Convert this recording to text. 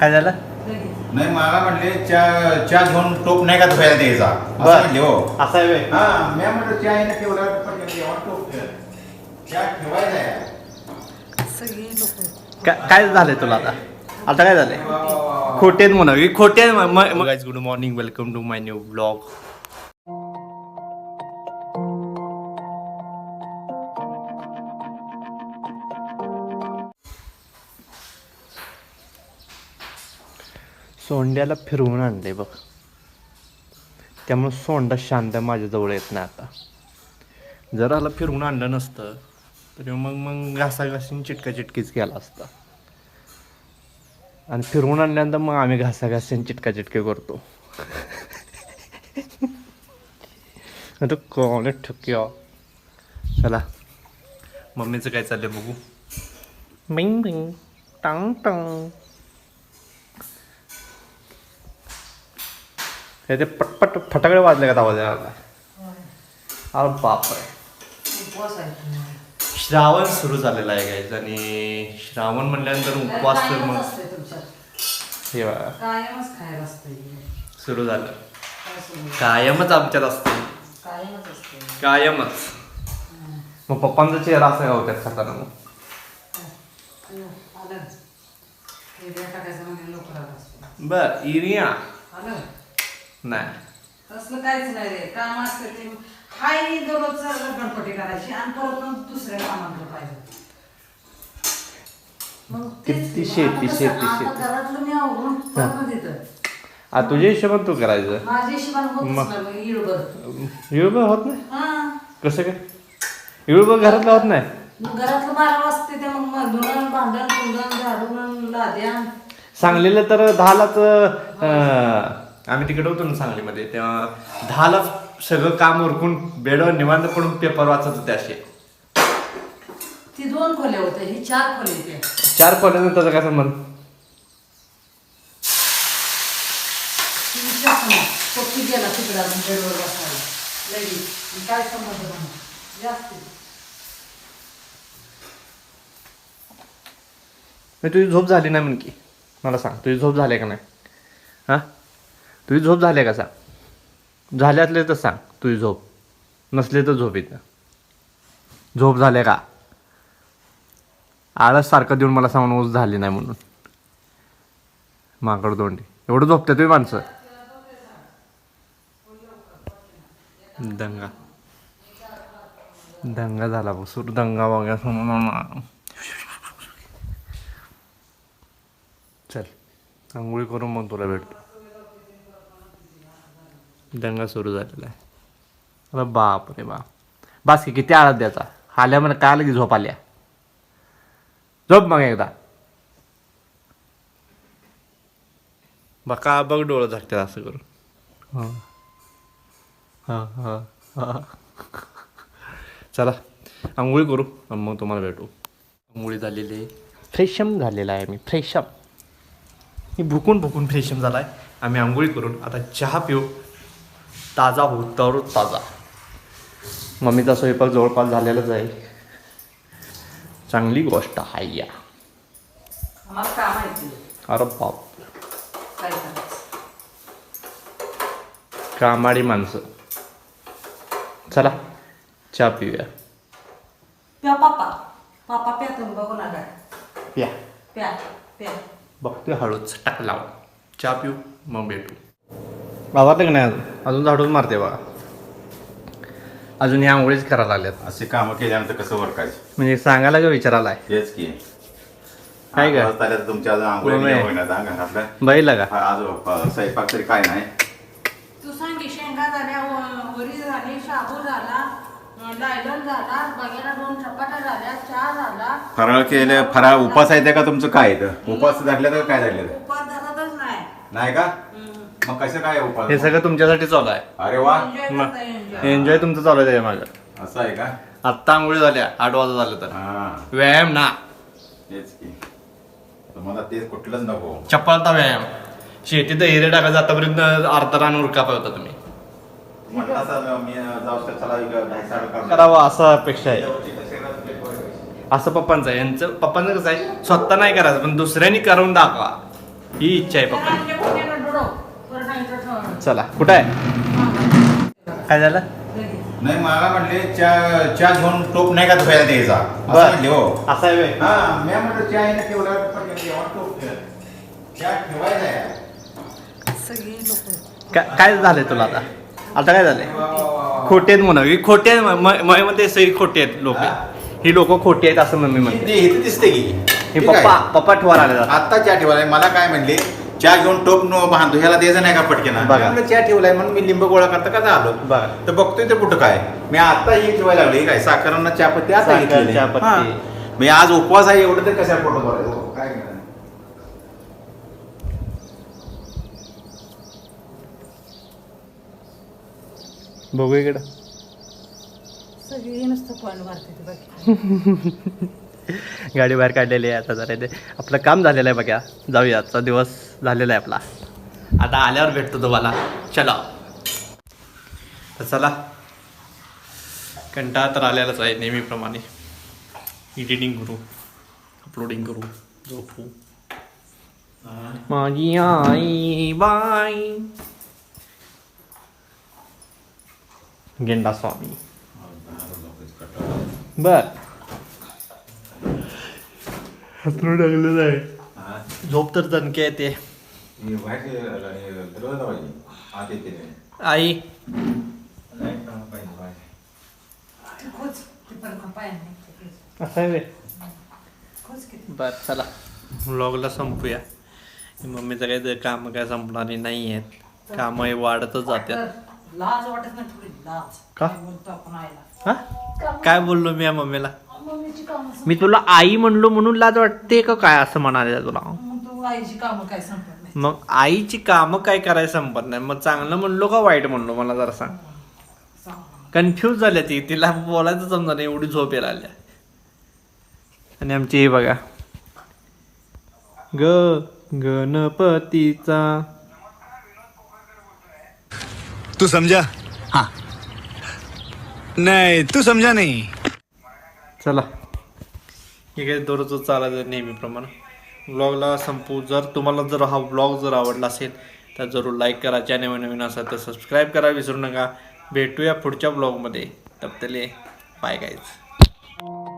काय झालं नाही मला म्हणले चहा चहा घेऊन टोप नाही का धुवायला द्यायचा असं बर. म्हणले हो असं आहे व्हय. हा मी म्हणलं चहा आहे ठेवला पण एवढा टोप ठेव. चहा ठेवायला आहे. सगळी लोक का- काय झालंय तुला आता आता काय झालंय वा, वा, वा, वा. खोटे आहेत म्हणा की खोटे guys good morning welcome to my new blog सोंड्याला फिरवून आणले बघ. त्यामुळे सोंडा शांत माझ्याजवळ येत नाही आता. जर आला फिरवून आणलं नसतं तर मग मग घासाघासीन चिटका चिटकीच केला असता. आणि फिरवून आणल्यानंतर मग आम्ही घासाघासीन चिटका चिटके करतो. आता कोण ठुक्या? चला. मम्मीचं काय चाललंय बघू. बिंग बिंग. टांग टांग. ते पटपट फटाकडे वाजले का आवाज यायला अरे बापरे. उपवास आहे तुम्हाला. श्रावण सुरू झालेला आहे गाईज आणि श्रावण म्हटल्यानंतर उपवास तर मग. हे सुरू झालं? कायमच आमच्यात असते कायमच मग पप्पांचा चेहरा असा का होत्या खाताना मग? आलं. हे बर इरिया. नाही. तसलं काहीच नाही रे. काम असतं ते. हाय दररोज गणपती करायची आणि परत मग दुसऱ्या पाहिजे. मग तेच किती शेती, आता कसं, शेती, आता शेती. घरातलं मी आवरून परत मग तिथं आ तुझ्या हिशोबात तू करायचं? माझ्या हिशोबाने होतच मग. नाही मग इळभर युळबं होत नाही? हा. कसं काय? युळबं घरातलं होत नाही? मग घरातलं बारा वाजते ते मग मग धुणं भांडण कुंडण झाडून लाद्या सांगलीला तर दहालाच अं, आम्ही तिकडे होतो ना सांगलीमध्ये तेव्हा दहालाच सगळं काम उरकून बेडवर निवांत पडून पेपर वाचत होते असे. ती दोन खोल्या होत्या ही चार खोल्या होत्या चार खोल्यानं त्याचा काय संबंध? ती विचार पक्षी गेला तिकडे अजून बेडवर बसायला? लगेच आणि काय संबंध म्हणा जास्त मी तुझी झोप झाली नाही म्हण की मला सांग तुझी झोप झाली का नाही? हां? तुझी झोप झाली का सांग? झाल्यातले तर सांग तुझी झोप. नसले तर झोप येतं झोप झाले का? आळस सारखं देऊन मला सांगून ऊस झाली नाही म्हणून. माकड तोंडी. एवढं झोपते तुम्ही माणसं. दंगा. दंगा झाला बसूर दंगा वगैरे समोर चल आंघोळी करून मग तुला भेटतो. दंगा सुरू झालेला आहे. अरे बाप रे बाप. बास की किती आळात द्यायचा. आल्या मला काय लगी झोप आल्या. झोप मग एकदा. बका बघ डोळं झाकतात असं करून. हां. हां हां हां. चला आंघोळी करू. आणि मग तुम्हाला भेटू. आंघोळी झालेली आहे. फ्रेशम झालेला आहे मी फ्रेशम. मी भुकून भुकून फ्रेशम झाला आहे आम्ही आंघोळी करून आता चहा पिऊ. ताजा हो तर ताजा. मम्मीचा स्वयंपाक जवळपास झालेलाच आहे चांगली गोष्ट आहे या. अरे बाप. कामाडी माणसं. चला चहा पिऊया. प्या पापा. पापा प्या तुम्ही बघू नका. प्या. प्या प्या. बघतोय हळूच टाक लाव चहा पिऊ मग भेटू. आवडलं का नाही अजून? अजून झाडून मारते बघा. अजून या आंघोळीच करायला लागल्यात. असे कामं केल्यानंतर कसं वरकायचं म्हणजे सांगायला का विचारायला आहे? तेच की. काय तर तुमच्या अजून आंघोळी. नाही होईना आता घरातलं. बघितलं का? आज स्वयंपाक तरी काय नाही. तू सांग की शेंगा झाल्या व- वरी झाली शाबू झाला लायलन झाला बघायला दोन चपात्या झाल्या चहा झाला. फराळ केलं फराळ उपास आहे का तुमचं काय उपास धरले तर काय धरले? उपास धरतच नाही. नाही का? मग कसं काय हे सगळं तुमच्यासाठी चालू आहे. अरे वा. एन्जॉय तुमचं चालू आहे त्याच्या मागं. असं आहे का? आत्ता आंघोळी झाल्या आठ वाजता झालं तर. हा. व्यायाम ना. तेच की. तुम्हाला तेच कुठलंच नको. चप्पलता व्यायाम. शेतीत हिरे टाकायचं आतापर्यंत अर्धा रान उरका होता तुम्ही. म्हटलं असं मी जाऊ शकतो चला एक दहा साडे काम करावं असं अपेक्षा आहे. असं पप्पांचं आहे. यांचं पप्पांचं कसं आहे? स्वतः नाही करायचं पण दुसऱ्यांनी करून दाखवा. ही इच्छा आहे पप्पा आमच्या पुण्याला डोळो. बरं नाही तर ठेवा. चला कुठं आहे हा. काय झालं. नाही मला म्हणले चहा चहा घेऊन टोप नाही का धुवायला द्यायचा असं बर. म्हणले हो असं आहे व्हय. हा मी म्हटलं चहा आहे ठेवला पटकन जेवण टोप ठेव. चहा ठेवायचा आहे सगळी लोक काय काय झालंय तुला आता आता काय झालंय वा, वा, वा, वा. खोटे आहेत म्हणा ही खोटे आहेत म- म- म- म्हणते सगळी खोटी आहेत लोक हा? ही लोक खोटी आहेत असं मम्मी हे म्हणते इथे दिसते की हे ठीक पप्पा आहे. पप्पा ठेवार आले जातात आत्ता चहा ठेवलाय मला काय म्हणले चहा घेऊन टोप न बांधतो ह्याला द्यायचं नाही का पटकेना मी बघा. म्हणलं चहा ठेवलाय म्हणून मी लिंब गोळा करता का आलो बघा. तर बघतोय तर कुठं काय मी आता ही ठेवायला लागली काय साखरांना चहापत्ती आता साखर, घेतलेली. चहापत्ती. हा. मी आज उपवास आहे एवढं तर कशा भरायचं काय करणार? बघू इकडं सगळी नुसतं पण मारते ते बाकी गाडी बाहेर काढलेली आहे आता जरा ते आपलं काम झालेलं आहे बघा जाऊया आजचा दिवस झालेला आहे आपला. आता आल्यावर भेटतो तुम्हाला. चला. तर चला. कंटाळा तर आलेलाच आहे नेहमीप्रमाणे. एडिटिंग करू अपलोडिंग करू झोपू. माझी आई बाई. गेंडा स्वामी. बर. हातरून टाकलेलं आहे. झोप तर दणके येते आई असं आहे बर चला. व्लॉगला संपूया. मम्मीचं काही काम काय संपणारी नाही आहेत कामं हे वाढतच जातात लाज वाटत नाही थोडी लाज का? हा? काय बोललो मी या मम्मीला? मम्मीची कामं मी तुला आई म्हणलो म्हणून लाज वाटते का काय असं म्हणाले तुला? आईची कामं काय संपत? मग आईची कामं काय करायला संपत नाही. मग चांगलं म्हणलो का वाईट म्हणलो? मला जरा सांग. कन्फ्यूज झाल्या ती. तिला बोलायचं समजा नाही एवढी झोप यायला आल्या आणि आमची हे बघा. ग गणपतीचा. तू समझा हाँ. नहीं तू समझा नहीं. चला. हे काही दररोज चालायचं नेहमीप्रमाणे. ब्लॉगला संपू. जर तुम्हाला जर हा ब्लॉग जर आवडला असेल तर जरूर लाईक करा. चॅनल नवीन असाल तर सबस्क्राईब करा. विसरू नका. भेटूया पुढच्या ब्लॉगमध्ये तपतले बाय गाईज